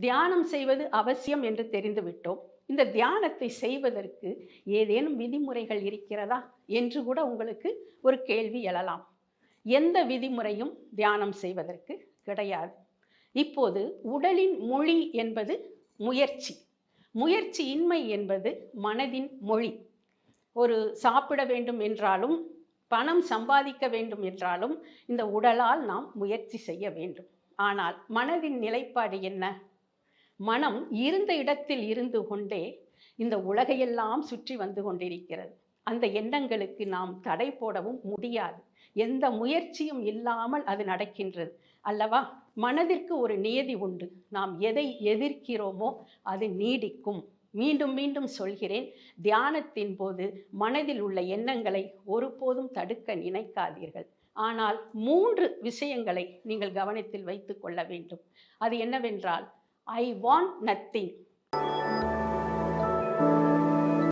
தியானம் செய்வது அவசியம் என்று தெரிந்துவிட்டோம். இந்த தியானத்தை செய்வதற்கு ஏதேனும் விதிமுறைகள் இருக்கிறதா என்று கூட உங்களுக்கு ஒரு கேள்வி எழலாம். எந்த விதிமுறையும் தியானம் செய்வதற்கு கிடையாது. இப்போது உடலின் மொழி என்பது முயற்சி. முயற்சி இன்மை என்பது மனதின் மொழி. ஒரு சாப்பிட வேண்டும் என்றாலும் பணம் சம்பாதிக்க வேண்டும் என்றாலும் இந்த உடலால் நாம் முயற்சி செய்ய வேண்டும். ஆனால் மனதின் நிலைப்பாடு என்ன? மனம் இருந்த இடத்தில் இருந்து கொண்டே இந்த உலகையெல்லாம் சுற்றி வந்து கொண்டிருக்கிறது. அந்த எண்ணங்களுக்கு நாம் தடை போடவும் முடியாது. எந்த முயற்சியும் இல்லாமல் அது நடக்கின்றது. அல்லவா? மனதிற்கு ஒரு நியதி உண்டு. நாம் எதை எதிர்க்கிறோமோ அது நீடிக்கும். மீண்டும் மீண்டும் சொல்கிறேன் தியானத்தின் போது மனதில் உள்ள எண்ணங்களை ஒருபோதும் தடுக்க நினைக்காதீர்கள். ஆனால் மூன்று விஷயங்களை நீங்கள் கவனத்தில் வைத்து கொள்ள வேண்டும். அது என்னவென்றால் ஐ வாண்ட் நத்திங்